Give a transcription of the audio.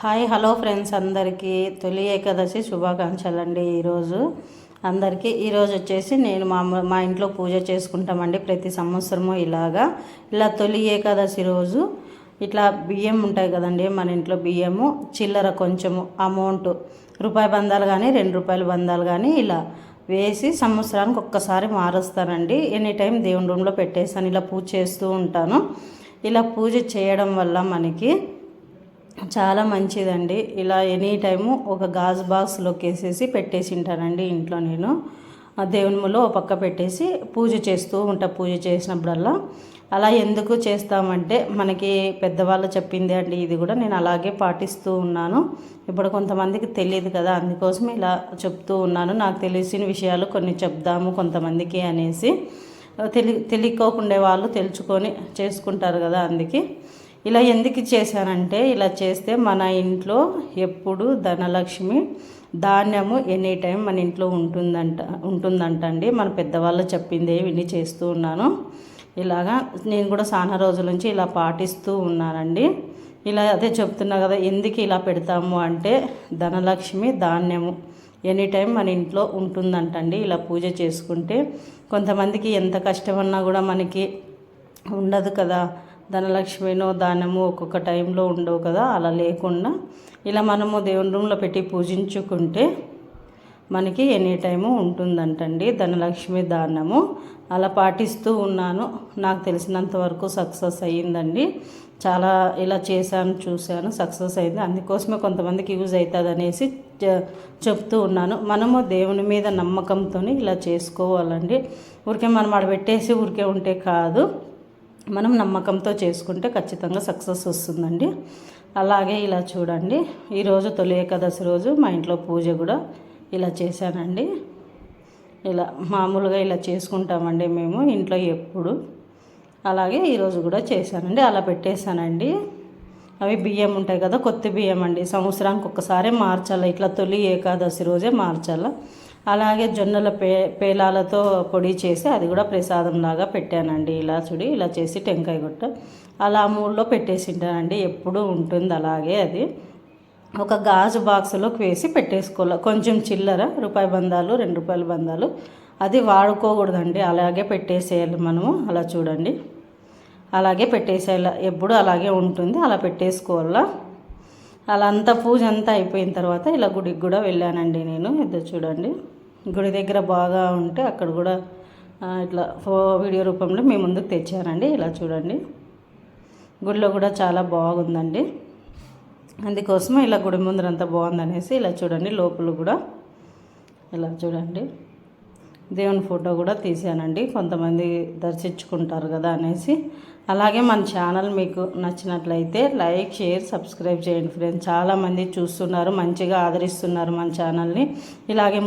Hi hello friends అందరికీ తొలి ఏకాదశి శుభాకాంక్షలు అండి ఈరోజు. అందరికీ ఈరోజు వచ్చేసి నేను మా మా ఇంట్లో పూజ చేసుకుంటామండి ప్రతి సంవత్సరము ఇలాగా. ఇలా తొలి ఏకాదశి రోజు ఇట్లా బియ్యం ఉంటాయి కదండి మన ఇంట్లో బియ్యము చిల్లర కొంచెము అమౌంట్ రూపాయి బంధాలు కానీ రెండు రూపాయల బంధాలు కానీ ఇలా వేసి సంవత్సరానికి ఒక్కసారి మారుస్తానండి. ఎనీ టైం దేవుని రూమ్లో పెట్టేస్తాను ఇలా పూజ చేస్తూ ఉంటాను. ఇలా పూజ చేయడం వల్ల మనకి చాలా మంచిదండి. ఇలా ఎనీ టైము ఒక గాజు బాక్స్లోకి వేసేసి పెట్టేసి ఉంటానండి ఇంట్లో నేను. ఆ దేవునిలో ఒక పక్క పెట్టేసి పూజ చేస్తూ ఉంటా పూజ చేసినప్పుడల్లా. అలా ఎందుకు చేస్తామంటే మనకి పెద్దవాళ్ళు చెప్పింది అండి ఇది కూడా నేను అలాగే పాటిస్తూ ఉన్నాను. ఇప్పుడు కొంతమందికి తెలియదు కదా అందుకోసం ఇలా చెప్తూ ఉన్నాను. నాకు తెలిసిన విషయాలు కొన్ని చెప్దాము కొంతమందికి అనేసి. తెలి తెలియకోకుండే వాళ్ళు తెలుసుకొని చేసుకుంటారు కదా అందుకే. ఇలా ఎందుకు చేశానంటే ఇలా చేస్తే మన ఇంట్లో ఎప్పుడు ధనలక్ష్మి ధాన్యము ఎనీ టైం మన ఇంట్లో ఉంటుందంట ఉంటుందంట అండి మన పెద్దవాళ్ళు చెప్పిందే విని చేస్తూ ఉన్నాను. ఇలాగా నేను కూడా చాలా రోజుల నుంచి ఇలా పాటిస్తూ ఉన్నానండి. ఇలా అదే చెప్తున్నా కదా ఎందుకు ఇలా పెడతాము అంటే ధనలక్ష్మి ధాన్యము ఎనీ టైం మన ఇంట్లో ఉంటుందంటండి. ఇలా పూజ చేసుకుంటే కొంతమందికి ఎంత కష్టమన్నా కూడా మనకి ఉండదు కదా. ధనలక్ష్మినో దానము ఒక్కొక్క టైంలో ఉండవు కదా అలా లేకుండా. ఇలా మనము దేవుని రూమ్లో పెట్టి పూజించుకుంటే మనకి ఎనీ టైము ఉంటుందంటండి. ధనలక్ష్మి దానము. అలా పాటిస్తూ ఉన్నాను. నాకు తెలిసినంత వరకు సక్సెస్ అయ్యిందండి. చాలా ఇలా చేశాను చూశాను సక్సెస్ అయింది. అందుకోసమే కొంతమందికి యూజ్ అవుతుంది అనేసి చెప్తూ ఉన్నాను. మనము దేవుని మీద నమ్మకంతో ఇలా చేసుకోవాలండి. ఊరికే మనం ఆడ పెట్టేసి ఊరికే ఉంటే కాదు. మనం నమ్మకంతో చేసుకుంటే ఖచ్చితంగా సక్సెస్ వస్తుందండి. అలాగే ఇలా చూడండి. ఈరోజు తొలి ఏకాదశి రోజు మా ఇంట్లో పూజ కూడా ఇలా చేశానండి. ఇలా మామూలుగా ఇలా చేసుకుంటామండి మేము ఇంట్లో ఎప్పుడు. అలాగే ఈరోజు కూడా చేశానండి. అలా పెట్టేశానండి. అవి బియ్యం ఉంటాయి కదా కొత్త బియ్యం అండి. సంవత్సరానికి ఒక్కసారి మార్చాలి? ఇట్లా తొలి ఏకాదశి రోజే మార్చాలా? అలాగే జొన్నల పే పేలాలతో పొడి చేసి అది కూడా ప్రసాదం లాగా పెట్టానండి. ఇలా చూడి ఇలా చేసి టెంకాయ గుట్ట అలా మూడులో పెట్టేసింటానండి. ఎప్పుడు ఉంటుంది అలాగే అది. ఒక గాజు బాక్స్లోకి వేసి పెట్టేసుకోవాలి. కొంచెం చిల్లర రూపాయి బంధాలు రెండు రూపాయల బంధాలు. అది వాడుకోకూడదండి. అలాగే పెట్టేసేయాలి మనము. అలా చూడండి. అలాగే పెట్టేసేయాలి. ఎప్పుడు అలాగే ఉంటుంది. అలా పెట్టేసుకోవాలా. అలా అంతా పూజ అంతా అయిపోయిన తర్వాత ఇలా గుడికి కూడా వెళ్ళానండి నేను. ఇద్దరు చూడండి. గుడి దగ్గర బాగా ఉంటే అక్కడ కూడా ఇట్లా ఫో వీడియో రూపంలో మీ ముందుకు తెచ్చానండి ఇలా చూడండి. గుడిలో కూడా చాలా బాగుందండి. అందుకోసం ఇలా గుడి ముందరంతా బాగుందనేసి ఇలా చూడండి. లోపల కూడా ఇలా చూడండి. దేవుని ఫోటో కూడా తీసానండి కొంతమంది దర్శించుకుంటారు కదా అనేసి. అలాగే మన ఛానల్ మీకు నచ్చినట్లయితే లైక్ షేర్ సబ్స్క్రైబ్ చేయండి ఫ్రెండ్స్. చాలామంది చూస్తున్నారు మంచిగా ఆదరిస్తున్నారు మన ఛానల్ని. ఇలాగే